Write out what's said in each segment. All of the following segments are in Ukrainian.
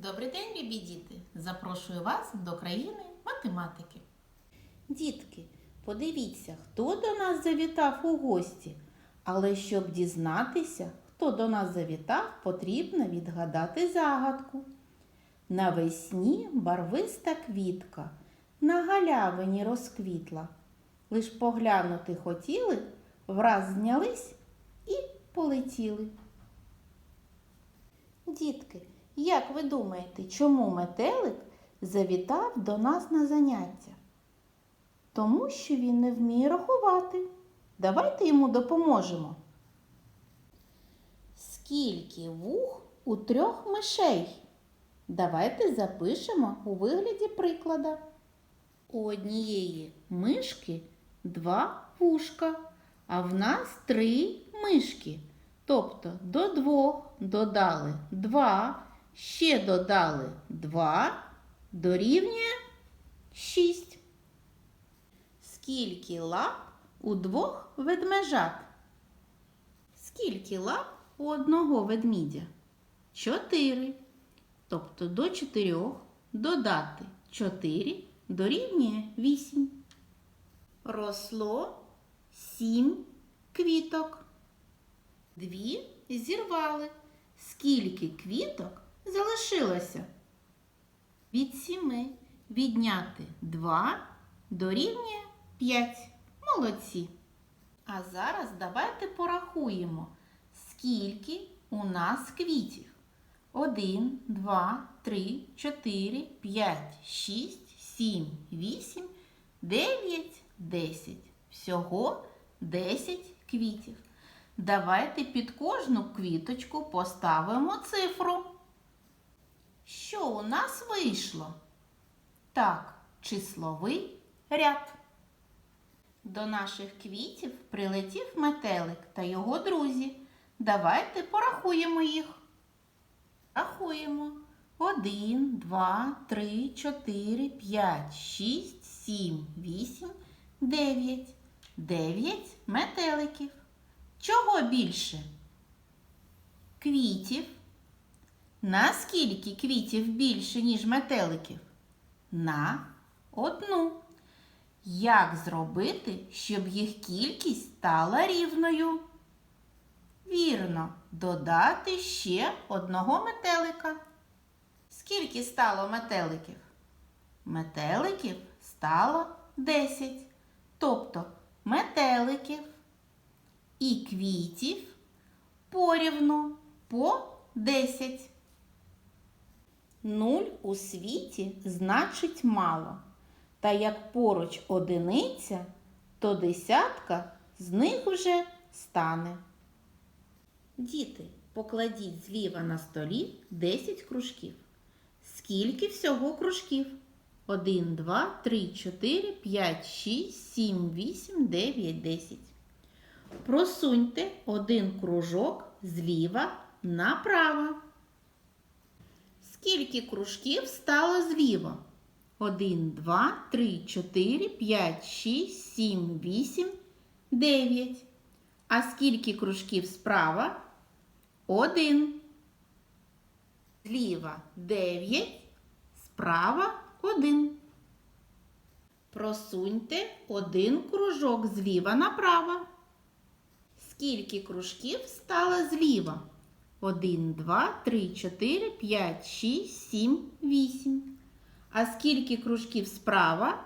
Добрий день, любі діти! Запрошую вас до країни математики. Дітки, подивіться, хто до нас завітав у гості. Але щоб дізнатися, хто до нас завітав, потрібно відгадати загадку. Навесні барвиста квітка на галявині розквітла. Лиш поглянути хотіли, враз знялись і полетіли. Дітки, як ви думаєте, чому метелик завітав до нас на заняття? Тому що він не вміє рахувати. Давайте йому допоможемо. Скільки вух у трьох мишей? Давайте запишемо у вигляді приклада. У однієї мишки два вушка, а в нас три мишки. Тобто до двох додали два, ще додали два, дорівнює шість. Скільки лап у двох ведмежат? Скільки лап у одного ведмідя? Чотири. Тобто до чотирьох додати чотири дорівнює вісім. Росло сім квіток. Дві зірвали. Скільки квіток залишилося? Від сіми відняти два дорівнює п'ять. Молодці. А зараз давайте порахуємо, скільки у нас квітів. Один, два, три, чотири, п'ять, шість, сім, вісім, дев'ять, десять. Всього десять квітів. Давайте під кожну квіточку поставимо цифру. Що у нас вийшло? Так, числовий ряд. До наших квітів прилетів метелик та його друзі. Давайте порахуємо їх. Рахуємо. Один, два, три, чотири, п'ять, шість, сім, вісім, дев'ять. Дев'ять метеликів. Чого більше? Квітів. Наскільки квітів більше, ніж метеликів? На одну. Як зробити, щоб їх кількість стала рівною? Вірно, додати ще одного метелика. Скільки стало метеликів? Метеликів стало 10. Тобто метеликів і квітів порівну по 10. Нуль у світі значить мало. Та як поруч одиниця, то десятка з них вже стане. Діти, покладіть зліва на столі 10 кружків. Скільки всього кружків? 1, 2, 3, 4, 5, 6, 7, 8, 9, 10. Просуньте один кружок зліва направо. Скільки кружків стало зліва? 1, 2, 3, 4, 5, 6, 7, 8, 9. А скільки кружків справа? 1. Зліва 9, справа 1. Просуньте один кружок зліва направо. Скільки кружків стало зліва? 1, 2, 3, 4, 5, 6, 7, 8. А скільки кружків справа?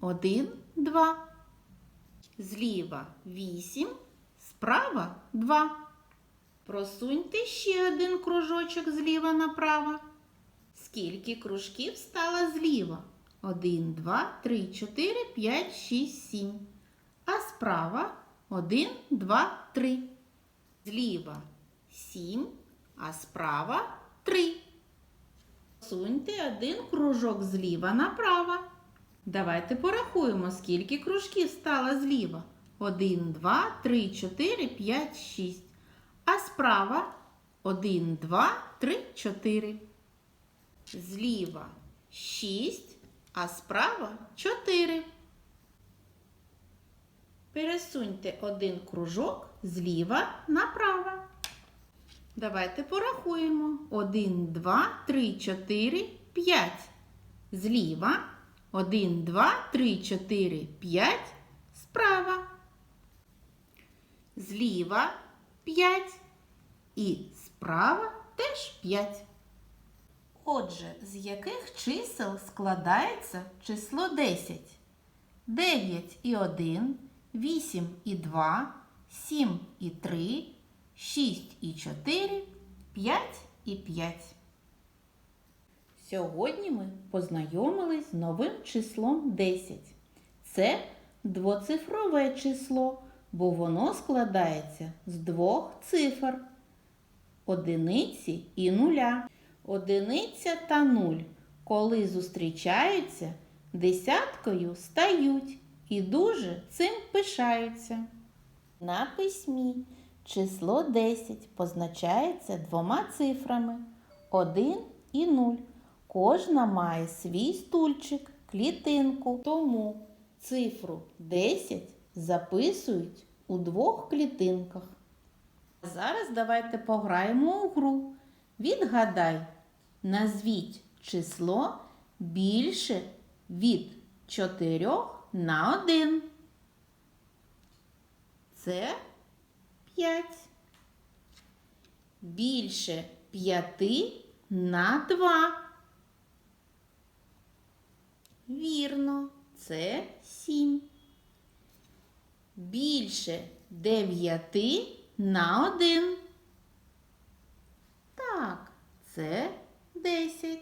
1, 2. Зліва 8, справа 2. Просуньте ще один кружочок зліва направо. Скільки кружків стало зліва? 1, 2, 3, 4, 5, 6, 7. А справа 1, 2, 3. Зліва 7, а справа 3. Суньте один кружок зліва направо. Давайте порахуємо, скільки кружків стало зліва. 1, 2, 3, 4, 5, 6. А справа 1, 2, 3, 4. Зліва 6, а справа 4. Пересуньте один кружок зліва направо. Давайте порахуємо. 1, 2, 3, 4, 5. Зліва. 1, 2, 3, 4, 5. Справа. Зліва 5. І справа теж 5. Отже, з яких чисел складається число 10? 9 і 1, 8 і 2, 7 і 3, 6 і 4, 5 і 5. Сьогодні ми познайомились з новим числом 10. Це двоцифрове число, бо воно складається з двох цифр одиниці і нуля. Одиниця та нуль, коли зустрічаються, десяткою стають і дуже цим пишаються. На письмі число 10 позначається двома цифрами 1 і 0. Кожна має свій стульчик, клітинку. Тому цифру 10 записують у двох клітинках. Зараз давайте пограємо у гру. Відгадай, назвіть число більше від 4 на 1. Це 5. Більше 5 на 2. Вірно, це 7. Більше 9 на 1. Так, це 10.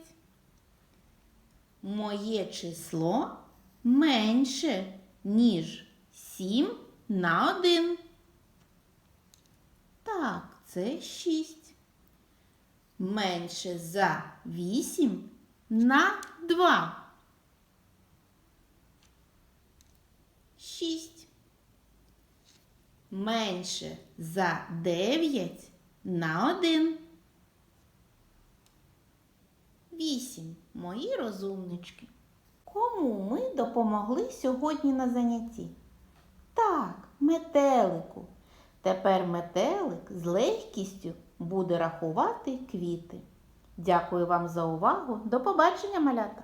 Моє число менше, ніж 7 на 1. Так, це 6. Менше за 8 на 2. 6. Менше за 9 на 1. 8. Мої розумнички. Кому ми допомогли сьогодні на занятті? Так, метелику. Тепер метелик з легкістю буде рахувати квіти. Дякую вам за увагу. До побачення, малята!